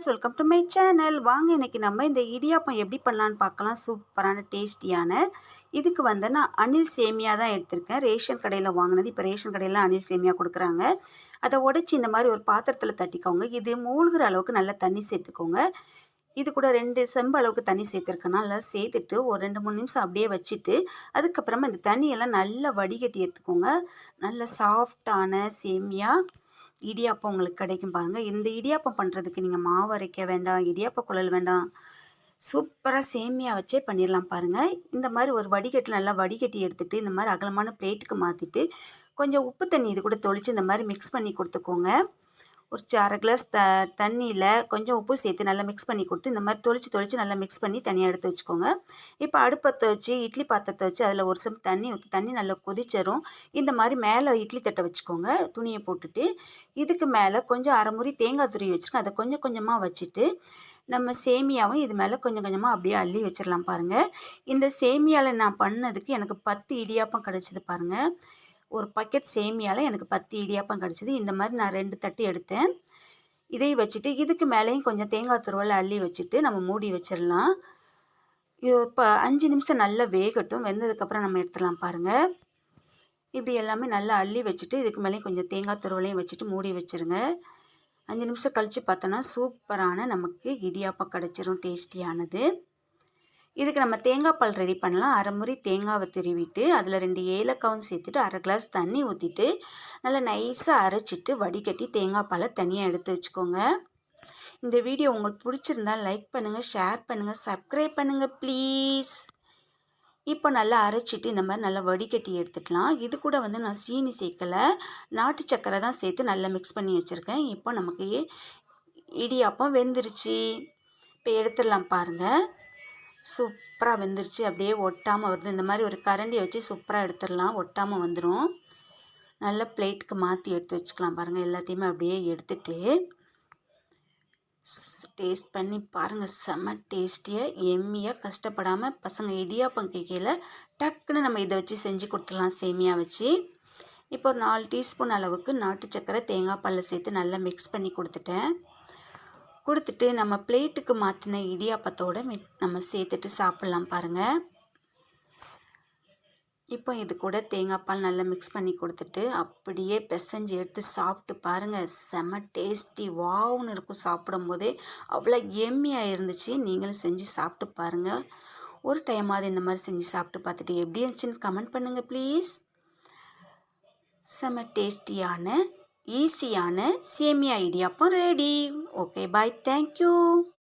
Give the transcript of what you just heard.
Friends welcome to my channel வாங்க இன்றைக்கி நம்ம இந்த இடியாப்பம் எப்படி பண்ணலான்னு பார்க்கலாம். சூப்பரான டேஸ்டியான. இதுக்கு வந்து நான் அணில் சேமியா தான் எடுத்திருக்கேன். ரேஷன் கடையில் வாங்கினது. இப்போ ரேஷன் கடையில் அணில் சேமியா கொடுக்குறாங்க. அதை உடச்சி இந்த மாதிரி ஒரு பாத்திரத்தில் தட்டிக்கோங்க. இது மூழ்கிற அளவுக்கு நல்லா தண்ணி சேர்த்துக்கோங்க. இது கூட ரெண்டு செம்பு அளவுக்கு தண்ணி சேர்த்துருக்கேன். நல்லா சேர்த்துட்டு ஒரு ரெண்டு மூணு நிமிஷம் அப்படியே வச்சுட்டு அதுக்கப்புறமா இந்த தண்ணியெல்லாம் நல்லா வடிகட்டி எடுத்துக்கோங்க. நல்ல சாஃப்டான சேமியா. இடியாப்பம் உங்களுக்கு கிடைக்கும் பாருங்கள் இந்த இடியாப்பம் பண்ணுறதுக்கு நீங்கள் மாவு அரைக்க வேண்டாம் இடியாப்ப குழல் வேண்டாம். சூப்பராக சேமியா வச்சே பண்ணிடலாம் பாருங்கள் இந்த மாதிரி ஒரு வடிகட்டில் நல்லா வடிகட்டி எடுத்துகிட்டு இந்த மாதிரி அகலமான பிளேட்டுக்கு மாற்றிட்டு கொஞ்சம் உப்பு தண்ணி இது கூட தொளித்து இந்த மாதிரி மிக்ஸ் பண்ணி கொடுத்துக்கோங்க. ஒரு அரை கிளாஸ் த தண்ணியில் கொஞ்சம் உப்பு சேர்த்து நல்லா மிக்ஸ் பண்ணி கொடுத்து இந்த மாதிரி தொளிச்சு தொளிச்சு நல்லா மிக்ஸ் பண்ணி தனியாக எடுத்து வச்சுக்கோங்க. இப்போ அடுப்பத்தை வச்சு இட்லி பாத்திரத்தை வச்சு அதில் ஒரு சம் தண்ணி ஊற்றி தண்ணி நல்லா கொதிச்சிடும் இந்த மாதிரி மேலே இட்லி தட்டை வச்சுக்கோங்க துணியை போட்டுட்டு. இதுக்கு மேலே கொஞ்சம் அரைமுறி தேங்காய் துருவி வச்சுருக்கோம் அதை கொஞ்சம் கொஞ்சமாக வச்சுட்டு நம்ம சேமியாவும் இது மேலே கொஞ்சம் கொஞ்சமாக அப்படியே அள்ளி வச்சிடலாம் பாருங்கள் இந்த சேமியாவில் நான் பண்ணதுக்கு எனக்கு பத்து இடியாப்பம் கிடச்சிது பாருங்கள் ஒரு பக்கெட் சேமியால் எனக்கு பத்து இடியாப்பம் கிடச்சிது. இந்த மாதிரி நான் ரெண்டு தட்டு எடுத்தேன். இதை வச்சுட்டு இதுக்கு மேலேயும் கொஞ்சம் தேங்காய் துருவலை அள்ளி வச்சுட்டு நம்ம மூடி வச்சிடலாம் இது இப்போ அஞ்சு நிமிஷம் நல்லா வேகட்டும். வெந்ததுக்கப்புறம் நம்ம எடுத்துடலாம் பாருங்கள் இப்படி எல்லாமே நல்லா அள்ளி வச்சுட்டு இதுக்கு மேலேயும் கொஞ்சம் தேங்காய் துருவலையும் வச்சுட்டு மூடி வச்சுருங்க. அஞ்சு நிமிஷம் கழித்து பார்த்தோன்னா சூப்பரான நமக்கு இடியாப்பம் கிடச்சிரும் டேஸ்டியானது. இதுக்கு நம்ம தேங்காய் பால் ரெடி பண்ணலாம். அரை முறை தேங்காவை திருவிட்டு அதில் ரெண்டு ஏலக்காவும் சேர்த்துட்டு அரை கிளாஸ் தண்ணி ஊற்றிட்டு நல்லா நைஸாக அரைச்சிட்டு வடிகட்டி தேங்காய் பாலை தனியாக எடுத்து வச்சுக்கோங்க. இந்த வீடியோ உங்களுக்கு பிடிச்சிருந்தா லைக் பண்ணுங்கள் ஷேர் பண்ணுங்கள் சப்ஸ்கிரைப் பண்ணுங்கள் ப்ளீஸ் இப்போ நல்லா அரைச்சிட்டு இந்த மாதிரி நல்லா வடிகட்டி எடுத்துக்கலாம். இது கூட வந்து நான் சீனி சேர்க்கலை. நாட்டு சக்கரை தான் சேர்த்து நல்லா மிக்ஸ் பண்ணி வச்சுருக்கேன். இப்போ நமக்கு இடியாப்பம் வெந்துருச்சு. இப்போ எடுத்துடலாம் பாருங்கள் சூப்பராக வெந்துருச்சு. அப்படியே ஒட்டாமல் வருது. இந்த மாதிரி ஒரு கரண்டியை வச்சு சூப்பராக எடுத்துடலாம். ஒட்டாமல் வந்துடும் நல்ல பிளேட்டுக்கு மாற்றி எடுத்து வச்சுக்கலாம் பாருங்கள் எல்லாத்தையுமே அப்படியே எடுத்துட்டு டேஸ்ட் பண்ணி பாருங்கள் செம்ம டேஸ்டியாக எம்மியாக கஷ்டப்படாமல் பசங்க இடியாப்பம் கேட்கையில் டக்குன்னு நம்ம இதை வச்சு செஞ்சு கொடுத்துடலாம். சேமியா வச்சு. இப்போ ஒரு நாலு டீஸ்பூன் அளவுக்கு நாட்டு சக்கரை தேங்காய் பாலில் சேர்த்து நல்லா மிக்ஸ் பண்ணி கொடுத்துட்டேன். கொடுத்துட்டு நம்ம பிளேட்டுக்கு மாற்றின இடியாப்பத்தோடு நம்ம சேர்த்துட்டு சாப்பிட்லாம் பாருங்கள் இப்போ இது கூட தேங்காய் பால் நல்லா மிக்ஸ் பண்ணி கொடுத்துட்டு அப்படியே பிசைஞ்சு எடுத்து சாப்பிட்டு பாருங்கள் செம டேஸ்டி வாவ்னு இருக்கும் சாப்பிடும்போதே. அவ்வளோ எம்மியாக இருந்துச்சு. நீங்களும் செஞ்சு சாப்பிட்டு பாருங்கள் ஒரு டைமாவது இந்த மாதிரி செஞ்சு சாப்பிட்டு பார்த்துட்டு எப்படி இருந்துச்சுன்னு கமெண்ட் பண்ணுங்கள் ப்ளீஸ் செம டேஸ்டியான ஈஸியான சேமியா idiyappam ready okay bye. Thank you.